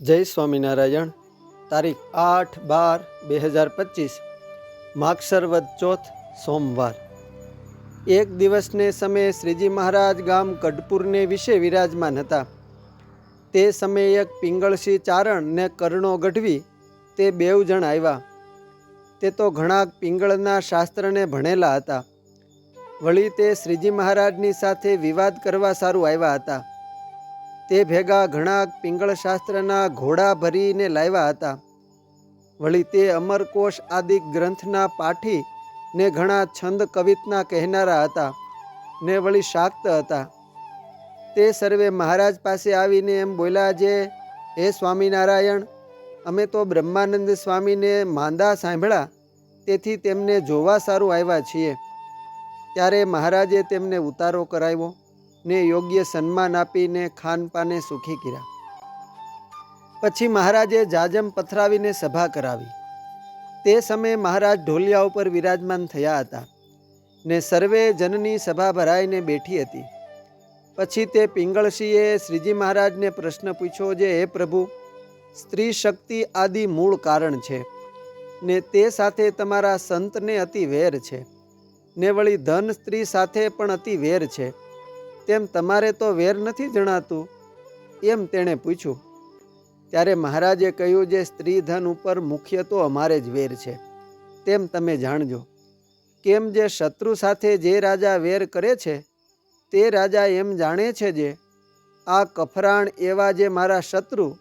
જય સ્વામિનારાયણ. તારીખ આઠ બાર બે હજાર પચીસ માગસરવદ ચોથ, સોમવાર. એક દિવસને સમયે શ્રીજી મહારાજ ગામ કડપુરને વિશે વિરાજમાન હતા. તે સમયે એક પિંગળસી ચારણ ને કર્ણો ગઢવી તે બેવ જણ આવ્યા. તે તો ઘણા પિંગળના શાસ્ત્રને ભણેલા હતા. વળી તે શ્રીજી મહારાજની સાથે વિવાદ કરવા સારું આવ્યા હતા. તે ભેગા ઘણા પિંગળ શાસ્ત્રના ઘોડા ભરીને લાવ્યા હતા. વળી તે અમરકોશ આદિ ગ્રંથના પાઠી ને ઘણા છંદ કવિતના કહેનારા હતા ને વળી શાક્ત હતા. તે સર્વે મહારાજ પાસે આવીને એમ બોલ્યા જે, હે સ્વામિનારાયણ, અમે તો બ્રહ્માનંદ સ્વામીને માંદા સાંભળ્યા, તેથી તેમને જોવા સારું આવ્યા છીએ. ત્યારે મહારાજે તેમને ઉતારો કરાવ્યો. ને યોગ્ય સન્માન આપીને ખાનપાને સુખી કર્યા. પછી મહારાજે જાજમ પથરાવીને સભા કરાવી. તે સમયે મહારાજ ઢોલિયા ઉપર વિરાજમાન થયા હતા ને સર્વે જનની સભા ભરાઈને બેઠી હતી. પછી તે પિંગળસિંહે શ્રીજી મહારાજને પ્રશ્ન પૂછ્યો જે, હે પ્રભુ, સ્ત્રી શક્તિ આદિ મૂળ કારણ છે ને તે સાથે તમારા સંતને અતિ વેર છે ને વળી ધન સ્ત્રી સાથે પણ અતિ વેર છે. તેમ તમારે તો વેર નથી જણાતું? એમ તેણે પૂછ્યું. ત્યારે મહારાજે કહ્યું, જે સ્ત્રી ધન ઉપર મુખ્ય તો અમારે જ વેર છે. તેમ તમે જાણજો. કેમ જે શત્રુ સાથે જે રાજા વેર કરે છે, તે રાજા એમ જાણે છે જે, આ કફરાણ એવા જે મારા શત્રુ,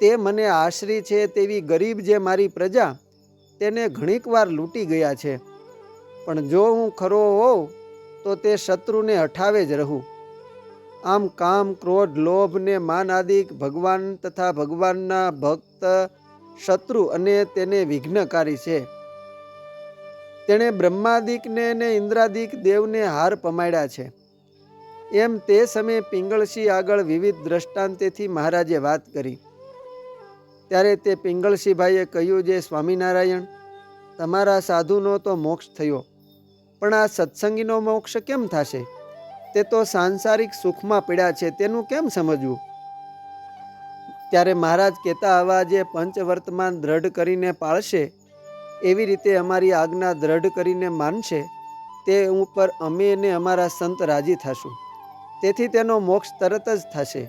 તે મને આશરી છે તેવી ગરીબ જે મારી પ્રજા, તેને ઘણીક વાર લૂંટી ગયા છે. પણ જો હું ખરો હોઉં તો તે શત્રુને હઠાવે જ રહું. આમ કામ, ક્રોધ, લોભ ને માન આદિક ભગવાન તથા ભગવાનના ભક્ત શત્રુ અને તેને વિઘ્નકારી છે. તેણે બ્રહ્માદિકને ને ઇન્દ્રાદિક દેવને હાર પમાડ્યા છે. એમ તે સમયે પિંગળસિંહ આગળ વિવિધ દ્રષ્ટાંતેથી મહારાજે વાત કરી. ત્યારે તે પિંગળસિંહભાઈએ કહ્યું, જે સ્વામિનારાયણ, તમારા સાધુનો તો મોક્ષ થયો. પણ આ સત્સંગીનો મોક્ષ કેમ થશે? તે તો સાંસારિક સુખમાં પીડ્યા છે, તેનું કેમ સમજવું? ત્યારે મહારાજ કહેતા અવાજે પંચવર્તમાન દ્રઢ કરીને પાળશે, એવી રીતે અમારી આજ્ઞા દ્રઢ કરીને માનશે, તે ઉપર અમે ને અમારા સંત રાજી થશું. તેથી તેનો મોક્ષ તરત જ થશે.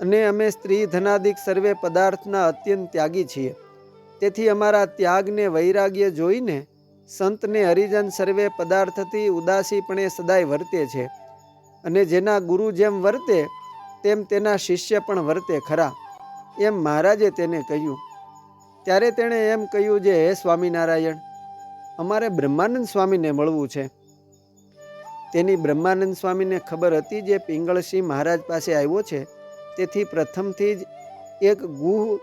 અને અમે સ્ત્રી ધનાદિક સર્વે પદાર્થના અત્યંત ત્યાગી છીએ. તેથી અમારા ત્યાગને વૈરાગ્ય જોઈને સંતને હરિજન સર્વે પદાર્થથી ઉદાસીપણે સદાય વર્તે છે અને જેના ગુરુ જેમ વર્તે, તેમ તેના શિષ્ય પણ વર્તે ખરા, એમ મહારાજે તેને કહ્યું. ત્યારે તેણે એમ કહ્યું જે, હે સ્વામિનારાયણ, અમારે બ્રહ્માનંદ સ્વામીને મળવું છે. તેની બ્રહ્માનંદ સ્વામીને ખબર હતી જે પિંગળસિંહ મહારાજ પાસે આવ્યો છે, તેથી પ્રથમથી જ એક ગુહ,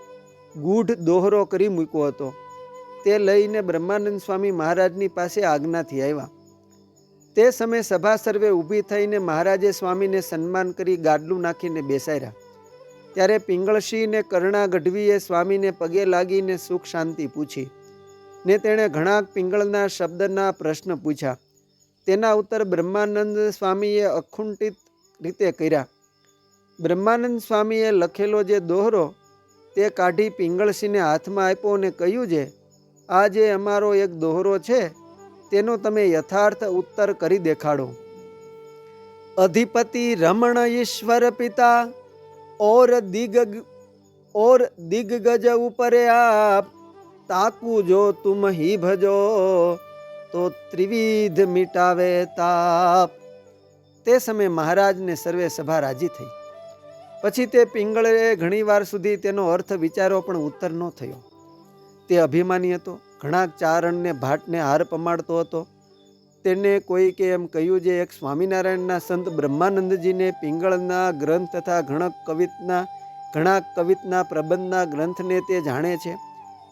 ગૂઢ દોહરો કરી મૂક્યો હતો. તે લઈને બ્રહ્માનંદ સ્વામી મહારાજની પાસે આજ્ઞાથી આવ્યા. તે સમયે સભા સર્વે ઊભી થઈને મહારાજે સ્વામીને સન્માન કરી ગાડલું નાખીને બેસાડ્યા. ત્યારે પિંગળસિંહને કરણા ગઢવીએ સ્વામીને પગે લાગીને સુખ શાંતિ પૂછી ને તેણે ઘણા પિંગળના શબ્દના પ્રશ્ન પૂછ્યા. તેના ઉત્તર બ્રહ્માનંદ સ્વામીએ અખુંઠિત રીતે કર્યા. બ્રહ્માનંદ સ્વામીએ લખેલો જે દોહરો તે કાઢી પિંગળસિંહને હાથમાં આપ્યો અને કહ્યું છે આ જે અમારો એક દોહરો છે, તેનો તમે યથાર્થ ઉત્તર કરી દેખાડો. અધિપતિ રમણ ઈશ્વર પિતા, ઓર દિગ ઓર દિગ્ગજ ઉપરે આપ, તાકુ જો તુમ હી ભજો, તો ત્રિવિધ મિટાવે તાપ. તે સમયે મહારાજને સર્વે સભા રાજી થઈ. પછી તે પિંગળે ઘણીવાર સુધી તેનો અર્થ વિચારો પણ ઉત્તર ન થયો. તે અભિમાની હતો. ઘણા ચારણને ભાટને હાર પમાડતો હતો. તેને કોઈકે એમ કહ્યું જે એક સ્વામિનારાયણના સંત બ્રહ્માનંદજીને પિંગળના ગ્રંથ તથા ઘણા કવિતના ઘણા કવિતના પ્રબંધના ગ્રંથને તે જાણે છે.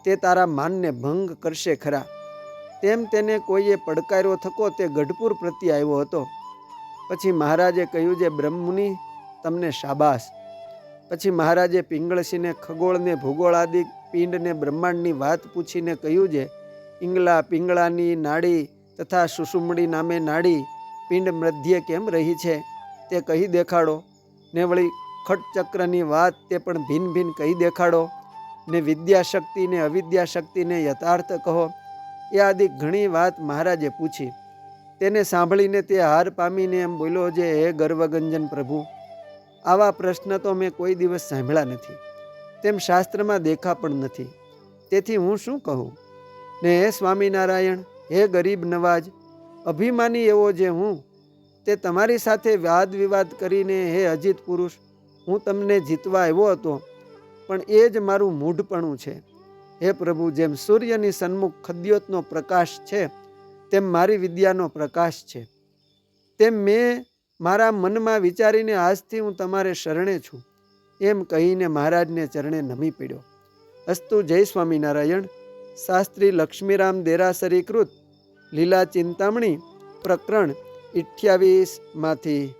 તે તારા માનને ભંગ કરશે ખરા. તેમ તેને કોઈએ પડકાર્યો થકો તે ગઢપુર પ્રત્યે આવ્યો હતો. પછી મહારાજે કહ્યું, જે બ્રહ્મની, તમને શાબાશ. પછી મહારાજે પિંગળસિંહને ખગોળને ભૂગોળ આદિ પિંડને, બ્રહ્માંડની વાત પૂછીને કહ્યું છે પિંગલા પિંગળાની નાડી તથા સુષુમડી નામે નાડી પિંડ મધ્ય કેમ રહી છે? તે કહી દેખાડો. ને વળી ખટચક્રની વાત તે પણ ભિન્ન ભિન્ન કહી દેખાડો. ને વિદ્યાશક્તિને, અવિદ્યાશક્તિને યથાર્થ કહો. એ આદિ ઘણી વાત મહારાજે પૂછી. તેને સાંભળીને તે હાર પામીને એમ બોલ્યો જે, હે ગર્વગંજન પ્રભુ આવા પ્રશ્ન તો મેં કોઈ દિવસ સાંભળ્યા નથી. તેમ શાસ્ત્રમાં દેખા પણ નથી. તેથી હું શું કહું? ને હે સ્વામિનારાયણ, હે ગરીબ નવાજ, અભિમાની એવો જે હું, તે તમારી સાથે વાદ વિવાદ કરીને હે અજીત પુરુષ, હું તમને જીતવા આવ્યો હતો, પણ એ જ મારું મૂઢપણું છે. હે પ્રભુ, જેમ સૂર્યની સન્મુખ ખદ્યોતનો પ્રકાશ છે, તેમ મારી વિદ્યાનો પ્રકાશ છે. તેમ મેં મારા મનમાં વિચારીને આજથી હું તમારે શરણે છું. એમ કહીને મહારાજને ચરણે નમી પડ્યો. અસ્તુ જય સ્વામિનારાયણ. શાસ્ત્રી લક્ષ્મીરામ દેરાસરીકૃત લીલા ચિંતામણી પ્રકરણ અઠ્યાવીસમાંથી